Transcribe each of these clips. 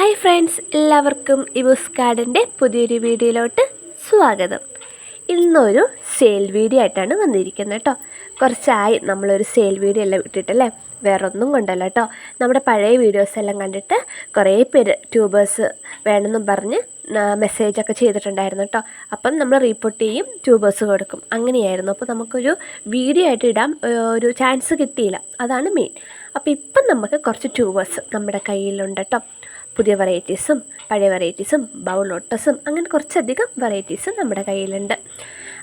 Hi friends എല്ലാവർക്കും ഇബൂസ് ഗാർഡന്റെ പുതിയൊരു വീഡിയോയിലോട്ട് സ്വാഗതം. ഇന്നൊരു സെയിൽ വീഡിയോ ആയിട്ടാണ് വന്നിരിക്കുന്നത് കേട്ടോ. കുറച്ചായി നമ്മളൊരു സെയിൽ വീഡിയോ എല്ലാം ഇട്ടിട്ടല്ലേ വേറൊന്നും കൊണ്ടല്ല കേട്ടോ. നമ്മുടെ പഴയ വീഡിയോസ് എല്ലാം കണ്ടിട്ട് കുറേ പേര് ട്യൂബേഴ്സ് വേണമെന്നും പറഞ്ഞ് മെസ്സേജൊക്കെ ചെയ്തിട്ടുണ്ടായിരുന്നു കേട്ടോ. അപ്പം നമ്മൾ റീപ്പോർട്ട് ചെയ്യും ട്യൂബേഴ്സ് കൊടുക്കും. അങ്ങനെയായിരുന്നു. അപ്പോൾ നമുക്കൊരു വീഡിയോ ആയിട്ട് ഇടാം. ഒരു ചാൻസ് കിട്ടിയില്ല. അതാണ് മെയിൻ അപ്പോൾ ഇപ്പം നമുക്ക് കുറച്ച് ട്യൂബേഴ്സ് നമ്മുടെ കയ്യിലുണ്ട് കേട്ടോ. പുതിയ വെറൈറ്റീസും പഴയ വെറൈറ്റീസും ബൗൾ ലോട്ടസും അങ്ങനെ കുറച്ചധികം വെറൈറ്റീസ് നമ്മുടെ കയ്യിലുണ്ട്.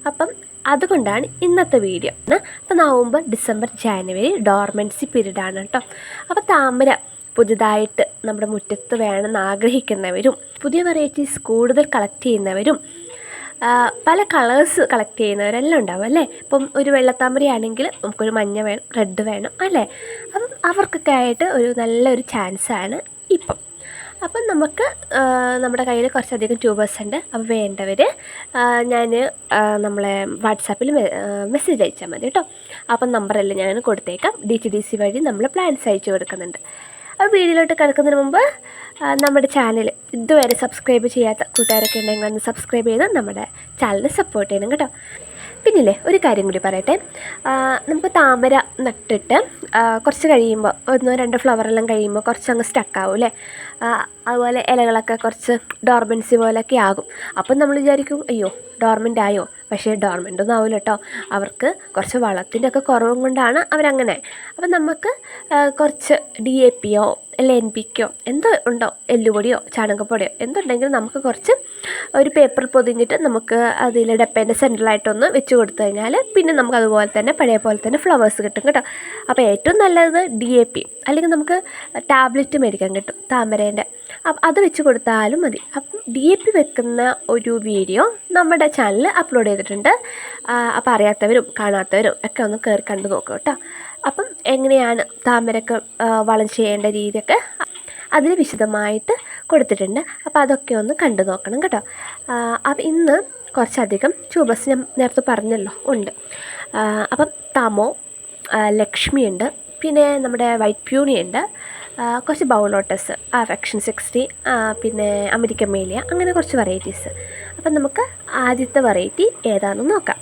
അപ്പം അതുകൊണ്ടാണ് ഇന്നത്തെ വീഡിയോ അപ്പോൾ November December January dormancy period ആണ് കേട്ടോ അപ്പോൾ താമര പുതുതായിട്ട് നമ്മുടെ മുറ്റത്ത് വേണമെന്ന് ആഗ്രഹിക്കുന്നവരും പുതിയ വെറൈറ്റീസ് കൂടുതൽ കളക്ട് ചെയ്യുന്നവരും പല കളേഴ്സ് കളക്ട് ചെയ്യുന്നവരെല്ലാം ഉണ്ടാവും അല്ലേ? ഇപ്പം ഒരു വെള്ളത്താമരയാണെങ്കിൽ നമുക്കൊരു മഞ്ഞ വേണം റെഡ് വേണം അല്ലേ? അപ്പം അവർക്കൊക്കെ ആയിട്ട് ഒരു നല്ലൊരു ചാൻസാണ് ഇപ്പം. അപ്പം നമുക്ക് നമ്മുടെ കയ്യിൽ കുറച്ചധികം ട്യൂബേഴ്സ് ഉണ്ട്. അപ്പോൾ വേണ്ടവർ ഞാൻ നമ്മളെ വാട്സാപ്പിൽ മെസ്സേജ് അയച്ചാൽ മതി കേട്ടോ. അപ്പം നമ്പറെല്ലാം ഞാൻ കൊടുത്തേക്കാം. ഡി ടി ഡി സി വഴി നമ്മൾ പ്ലാൻസ് അയച്ചു കൊടുക്കുന്നുണ്ട്. അപ്പോൾ വീഡിയോയിലോട്ട് കിടക്കുന്നതിന് മുമ്പ് നമ്മുടെ ചാനൽ ഇതുവരെ സബ്സ്ക്രൈബ് ചെയ്യാത്ത കൂട്ടുകാരൊക്കെ ഉണ്ടെങ്കിൽ ഒന്ന് സബ്സ്ക്രൈബ് ചെയ്ത് നമ്മുടെ ചാനലിനെ സപ്പോർട്ട് ചെയ്യണം കേട്ടോ. പിന്നില്ലേ ഒരു കാര്യം കൂടി പറയട്ടെ. നമുക്ക് താമര നട്ടിട്ട് കുറച്ച് കഴിയുമ്പോൾ ഒന്നോ രണ്ടോ ഫ്ലവറെല്ലാം കഴിയുമ്പോൾ കുറച്ച് അങ്ങ് സ്റ്റക്കാവും അല്ലേ? അതുപോലെ ഇലകളൊക്കെ കുറച്ച് ഡോർമെൻസി പോലെയൊക്കെ ആകും. അപ്പം നമ്മൾ വിചാരിക്കും അയ്യോ ഡോർമെന്റ് ആയോ? പക്ഷേ ഡോർമെന്റ് ഒന്നും ആവില്ല കേട്ടോ അവർക്ക് കുറച്ച് വളത്തിന്റെ ഒക്കെ കുറവും കൊണ്ടാണ് അവരങ്ങനെ. അപ്പം നമുക്ക് കുറച്ച് ഡി എ പിയോ അല്ലെ എൻ പിക്കോ എന്തോ ഉണ്ടോ എല്ലുപൊടിയോ ചാണകപ്പൊടിയോ എന്തുണ്ടെങ്കിലും നമുക്ക് കുറച്ച് ഒരു പേപ്പർ പൊതിഞ്ഞിട്ട് നമുക്ക് അതിൽ ഡപ്പേന്റെ സെന്ററിലായിട്ടൊന്ന് വെച്ച് കൊടുത്തു കഴിഞ്ഞാൽ പിന്നെ നമുക്ക് അതുപോലെ തന്നെ പഴയ പോലെ തന്നെ ഫ്ലവേഴ്സ് കിട്ടും കേട്ടോ. അപ്പോൾ ഏറ്റവും നല്ലത് ഡി എ പി. അല്ലെങ്കിൽ നമുക്ക് ടാബ്ലറ്റ് മേടിക്കാൻ കിട്ടും. താമരേന്റെ അപ്പം അത് വെച്ച് കൊടുത്താലും മതി. അപ്പം ഡി എ പി വെക്കുന്ന ഒരു വീഡിയോ നമ്മുടെ ചാനലിൽ അപ്ലോഡ് ചെയ്തിട്ടുണ്ട്. അപ്പം അറിയാത്തവരും കാണാത്തവരും ഒക്കെ ഒന്ന് കയറി കണ്ടു നോക്കുക കേട്ടോ. അപ്പം എങ്ങനെയാണ് താമരക്ക് വളം ചെയ്യേണ്ട രീതിയൊക്കെ അതിൽ വിശദമായിട്ട് കൊടുത്തിട്ടുണ്ട്. അപ്പോൾ അതൊക്കെ ഒന്ന് കണ്ടു നോക്കണം കേട്ടോ. അപ്പം ഇന്ന് കുറച്ചധികം ട്യൂബസ് ഞാൻ നേരത്തെ പറഞ്ഞല്ലോ ഉണ്ട്. അപ്പം തമോ ലക്ഷ്മിയുണ്ട്. പിന്നെ നമ്മുടെ വൈറ്റ് പ്യൂണി ലോട്ടസ് ആ, ഫെക്ഷൻ സിക്സ്റ്റി പിന്നെ അമേരിക്കൻ മേലിയ അങ്ങനെ കുറച്ച് വെറൈറ്റീസ് അപ്പം നമുക്ക് ആദ്യത്തെ വെറൈറ്റി ഏതാണെന്ന് നോക്കാം.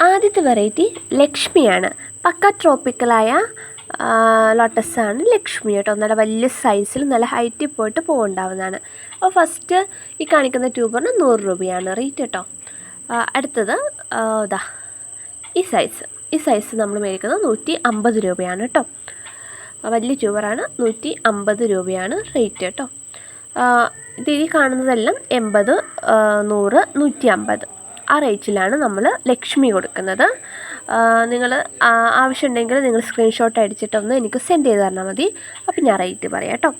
ആദ്യത്തെ വെറൈറ്റി ലക്ഷ്മിയാണ്. പക്ക ട്രോപ്പിക്കലായ ലോട്ടസാണ് ലക്ഷ്മി കേട്ടോ. നല്ല വലിയ സൈസിൽ നല്ല ഹൈറ്റിൽ പോയിട്ട് പൂവുണ്ടാവുന്നതാണ്. അപ്പോൾ ഫസ്റ്റ് ഈ കാണിക്കുന്ന ട്യൂബറിന് നൂറ് രൂപയാണ്. റേറ്റ് കേട്ടോ. അടുത്തത് ഇതാ ഈ സൈസ് ഈ സൈസ് നമ്മൾ മേടിക്കുന്നത് നൂറ്റി അമ്പത് രൂപയാണ് കേട്ടോ. വലിയ ട്യൂബറാണ് നൂറ്റി അമ്പത് രൂപയാണ് റേറ്റ് കേട്ടോ. ഇത് ഈ കാണുന്നതെല്ലാം എൺപത് നൂറ് നൂറ്റി അമ്പത്. ആ റേറ്റിലാണ് നമ്മൾ ലക്ഷ്മി കൊടുക്കുന്നത്. നിങ്ങൾ ആവശ്യമുണ്ടെങ്കിൽ നിങ്ങൾ സ്ക്രീൻഷോട്ട് അടിച്ചിട്ടൊന്ന് എനിക്ക് സെൻഡ് ചെയ്ത് തന്നാൽ മതി. അപ്പോൾ ഞാൻ റേറ്റ് പറയാം കേട്ടോ.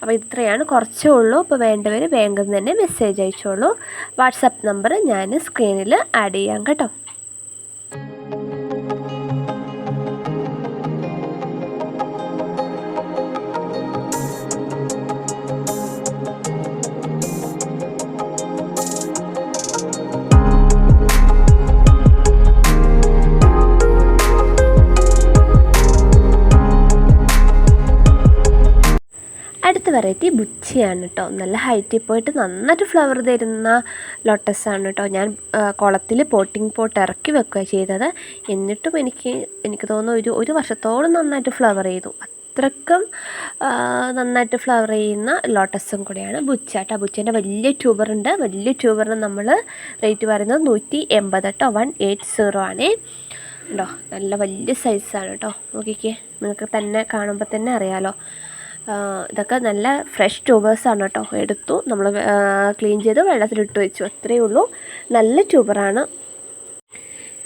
അപ്പോൾ ഇത്രയാണ്. കുറച്ചേ ഉള്ളൂ. അപ്പോൾ വേണ്ടവർ വേഗം തന്നെ മെസ്സേജ് അയച്ചോളൂ. വാട്സപ്പ് നമ്പർ ഞാൻ സ്ക്രീനിൽ ആഡ് ചെയ്യാം കേട്ടോ. വെറൈറ്റി ബുച്ചിയാണ് കേട്ടോ നല്ല ഹൈറ്റിൽ പോയിട്ട് നന്നായിട്ട് ഫ്ലവർ തരുന്ന ലോട്ടസാണ് കേട്ടോ ഞാൻ കുളത്തിൽ പോട്ടിംഗ് പോട്ട് ഇറക്കി വെക്കുക ചെയ്തത്. എന്നിട്ടും എനിക്ക് എനിക്ക് തോന്നുന്നു ഒരു ഒരു വർഷത്തോളം നന്നായിട്ട് ഫ്ലവർ ചെയ്തു. അത്രക്കും നന്നായിട്ട് ഫ്ലവർ ചെയ്യുന്ന ലോട്ടസും കൂടെയാണ് ബുച്ച കേട്ടോ ബുച്ചേന്റെ വലിയ ട്യൂബറുണ്ട് വലിയ ട്യൂബറിന് നമ്മൾ റേറ്റ് പറയുന്നത് നൂറ്റി എൺപത് കേട്ടോ വൺ എയ്റ്റ് സീറോ ആണേ. ഉണ്ടോ? നല്ല വലിയ സൈസാണ് കേട്ടോ നോക്കിക്കേ. നിങ്ങൾക്ക് തന്നെ കാണുമ്പോൾ തന്നെ അറിയാലോ. ആ, ഇതൊക്കെ നല്ല ഫ്രഷ് ട്യൂബേഴ്സാണ് കേട്ടോ എടുത്തു. നമ്മൾ ക്ലീൻ ചെയ്ത് വെള്ളത്തിലിട്ട് വെച്ചു. അത്രയേ ഉള്ളൂ. നല്ല ട്യൂബറാണ്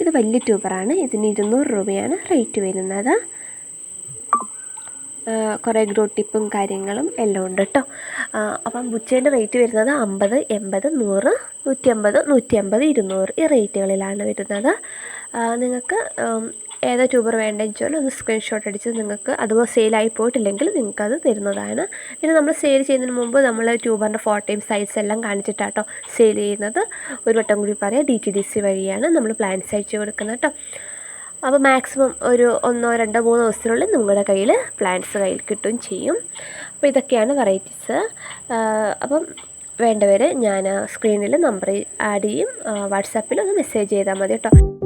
ഇത് വലിയ ട്യൂബറാണ് ഇതിന് ഇരുന്നൂറ് രൂപയാണ് റേറ്റ് വരുന്നത്. കുറേ ഗ്രോ ടിപ്പും കാര്യങ്ങളും എല്ലാം ഉണ്ട് കേട്ടോ അപ്പം ബുച്ചേന്റെ റേറ്റ് വരുന്നത് അമ്പത് എൺപത് നൂറ് നൂറ്റി അമ്പത് നൂറ്റി അമ്പത് ഇരുന്നൂറ് ഈ റേറ്റുകളിലാണ് വരുന്നത്. നിങ്ങൾക്ക് ഏതാ ട്യൂബർ വേണ്ടതെന്ന് വെച്ചാൽ ഒന്ന് സ്ക്രീൻഷോട്ട് അടിച്ച് നിങ്ങൾക്ക് അതുപോലെ സെയിലായി പോയിട്ടില്ലെങ്കിൽ നിങ്ങൾക്കത് തരുന്നതാണ്. പിന്നെ നമ്മൾ സെയിൽ ചെയ്യുന്നതിന് മുമ്പ് നമ്മൾ ട്യൂബറിന്റെ ഫോട്ടോയും സൈസ് എല്ലാം കാണിച്ചിട്ടാട്ടോ സെയിൽ ചെയ്യുന്നത്. ഒരു വട്ടം കൂടി പറയാം ഡി ടി ഡി സി വഴിയാണ് നമ്മൾ പ്ലാൻസ് അയച്ചു കൊടുക്കുന്നത് കേട്ടോ അപ്പോൾ മാക്സിമം ഒരു ഒന്നോ രണ്ടോ മൂന്നോ ദിവസത്തിനുള്ളിൽ നിങ്ങളുടെ കയ്യിൽ പ്ലാന്റ്സ് കയ്യിൽ കിട്ടുകയും ചെയ്യും. അപ്പോൾ ഇതൊക്കെയാണ് വെറൈറ്റീസ് അപ്പം വേണ്ടവരെ ഞാൻ സ്ക്രീനിൽ നമ്പർ ആഡ് ചെയ്യും വാട്സാപ്പിൽ ഒന്ന് മെസ്സേജ് ചെയ്താൽ മതി കേട്ടോ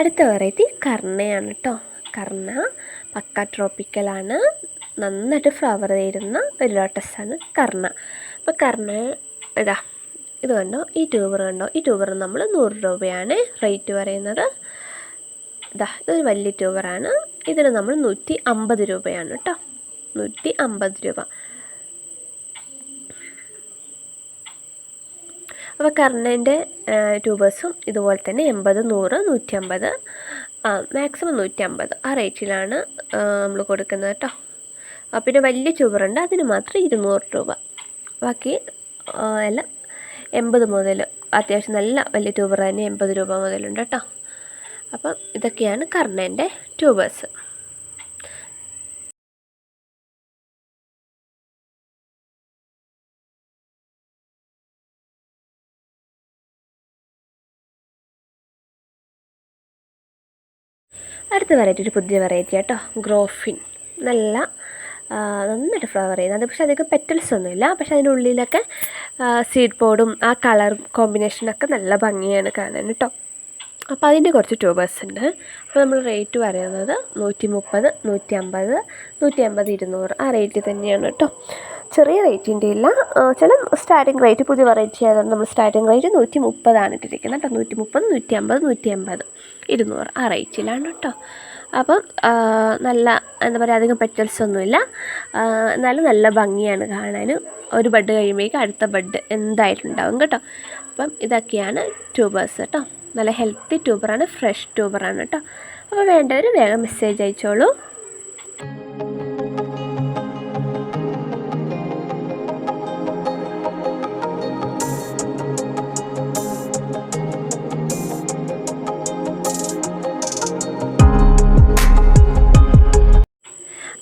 അടുത്ത വെറൈറ്റി കർണയാണ് കേട്ടോ കർണ പക്ക ട്രോപ്പിക്കലാണ് നന്നായിട്ട് ഫ്ലവർ തരുന്ന ഒരു ലോട്ടസാണ് കർണ. അപ്പോൾ കർണ ഇതാ ഇത് കണ്ടോ? ഈ ട്യൂബർ കണ്ടോ? ഈ ട്യൂബർ നമ്മൾ നൂറ് രൂപയാണ് റേറ്റ് പറയുന്നത്. ഇതാ ഇതൊരു വലിയ ട്യൂബറാണ് ഇതിന് നമ്മൾ നൂറ്റി അമ്പത് രൂപയാണ് കേട്ടോ നൂറ്റി അമ്പത് രൂപ. അപ്പോൾ കർണന്റെ ട്യൂബേഴ്സും ഇതുപോലെ തന്നെ എൺപത് നൂറ് നൂറ്റി അമ്പത് മാക്സിമം നൂറ്റി അമ്പത് ആ റേറ്റിലാണ് നമ്മൾ കൊടുക്കുന്നത് കേട്ടോ. പിന്നെ വലിയ ട്യൂബറുണ്ട് അതിന് മാത്രം ഇരുന്നൂറ് രൂപ. ബാക്കി അല്ല എൺപത് മുതൽ അത്യാവശ്യം നല്ല വലിയ ട്യൂബർ തന്നെ എൺപത് രൂപ മുതലുണ്ട് കേട്ടോ. അപ്പം ഇതൊക്കെയാണ് കർണേന്റെ ട്യൂബേഴ്സ്. അടുത്ത വെറൈറ്റി ഒരു പുതിയ വെറൈറ്റി കേട്ടോ ഗ്രോഫിൻ നല്ല നന്നായിട്ട് ഫ്ലവർ ചെയ്യുന്നത് അത് പക്ഷേ അധികം പെറ്റൽസ് ഒന്നുമില്ല. പക്ഷേ അതിന്റെ ഉള്ളിലൊക്കെ സീഡ് പോഡും ആ കളർ കോമ്പിനേഷനൊക്കെ നല്ല ഭംഗിയാണ് കാണാൻ കേട്ടോ. അപ്പോൾ അതിന്റെ കുറച്ച് ട്യൂബേഴ്സ് ഉണ്ട്. അപ്പോൾ നമ്മൾ റേറ്റ് പറയുന്നത് നൂറ്റി മുപ്പത് നൂറ്റി അമ്പത് നൂറ്റി അമ്പത് ഇരുന്നൂറ്. ആ റേറ്റ് തന്നെയാണ് കേട്ടോ. ചെറിയ റേറ്റിന്റെ ഇല്ല. ചില സ്റ്റാർട്ടിംഗ് റേറ്റ് പുതിയ വെറൈറ്റി ആയതുകൊണ്ട് നമ്മൾ സ്റ്റാർട്ടിംഗ് റേറ്റ് നൂറ്റി മുപ്പതാണ് ഇട്ടിരിക്കുന്നത്. കേട്ടോ നൂറ്റി മുപ്പത് നൂറ്റി അമ്പത് നൂറ്റി അമ്പത് ഇരുന്നൂറ് ആ റേറ്റിലാണ് കേട്ടോ. അപ്പം നല്ല എന്താ പറയുക അധികം പെറ്റൽസ് ഒന്നുമില്ല. എന്നാലും നല്ല ഭംഗിയാണ് കാണാനും. ഒരു ബഡ് കഴിയുമ്പോഴേക്കും അടുത്ത ബഡ് എന്തായാലും ഉണ്ടാവും കേട്ടോ. അപ്പം ഇതൊക്കെയാണ് ട്യൂബേഴ്സ് കേട്ടോ. നല്ല ഹെൽത്തി ട്യൂബറാണ് ഫ്രഷ് ട്യൂബറാണ് കേട്ടോ. അപ്പോൾ വേണ്ടവർ വേഗം മെസ്സേജ് അയച്ചോളൂ.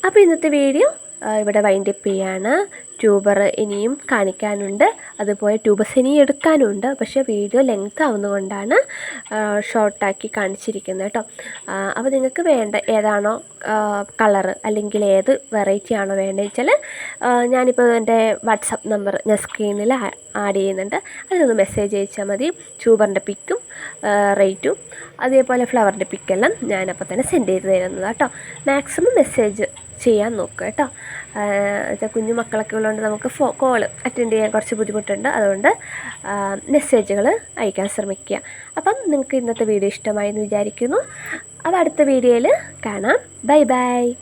അപ്പോൾ ഇന്നത്തെ വീഡിയോ ഇവിടെ വൈൻഡപ്പ് ചെയ്യാണ്. ട്യൂബർ ഇനിയും കാണിക്കാനുണ്ട്. അതുപോലെ ട്യൂബസ് ഇനിയും എടുക്കാനുണ്ട്. പക്ഷേ വീഡിയോ ലെങ്ത് ആവുന്നതുകൊണ്ടാണ് ഷോർട്ടാക്കി കാണിച്ചിരിക്കുന്നത് കേട്ടോ. അപ്പോൾ നിങ്ങൾക്ക് വേണ്ട ഏതാണോ കളറ് അല്ലെങ്കിൽ ഏത് വെറൈറ്റി ആണോ വേണ്ടത് വെച്ചാൽ ഞാനിപ്പോൾ എന്റെ വാട്സപ്പ് നമ്പർ ഞാൻ സ്ക്രീനിൽ ആഡ് ചെയ്യുന്നുണ്ട്. അതിനൊന്ന് മെസ്സേജ് അയച്ചാൽ മതി. ട്യൂബറിന്റെ പിക്കും റേറ്റും അതേപോലെ ഫ്ലവറിന്റെ പിക്കെല്ലാം ഞാനപ്പോൾ തന്നെ സെൻഡ് ചെയ്ത് തരുന്നത് കേട്ടോ. മാക്സിമം മെസ്സേജ് ചെയ്യാൻ നോക്കുക കേട്ടോ. വെച്ചാൽ കുഞ്ഞു മക്കളൊക്കെ ഉള്ളതുകൊണ്ട് നമുക്ക് ഫോ കോൾ അറ്റൻഡ് ചെയ്യാൻ കുറച്ച് ബുദ്ധിമുട്ടുണ്ട്. അതുകൊണ്ട് മെസ്സേജുകൾ അയക്കാൻ ശ്രമിക്കുക. അപ്പം നിങ്ങൾക്ക് ഇന്നത്തെ വീഡിയോ ഇഷ്ടമായി എന്ന് വിചാരിക്കുന്നു. അപ്പോൾ അടുത്ത വീഡിയോയിൽ കാണാം. Bye bye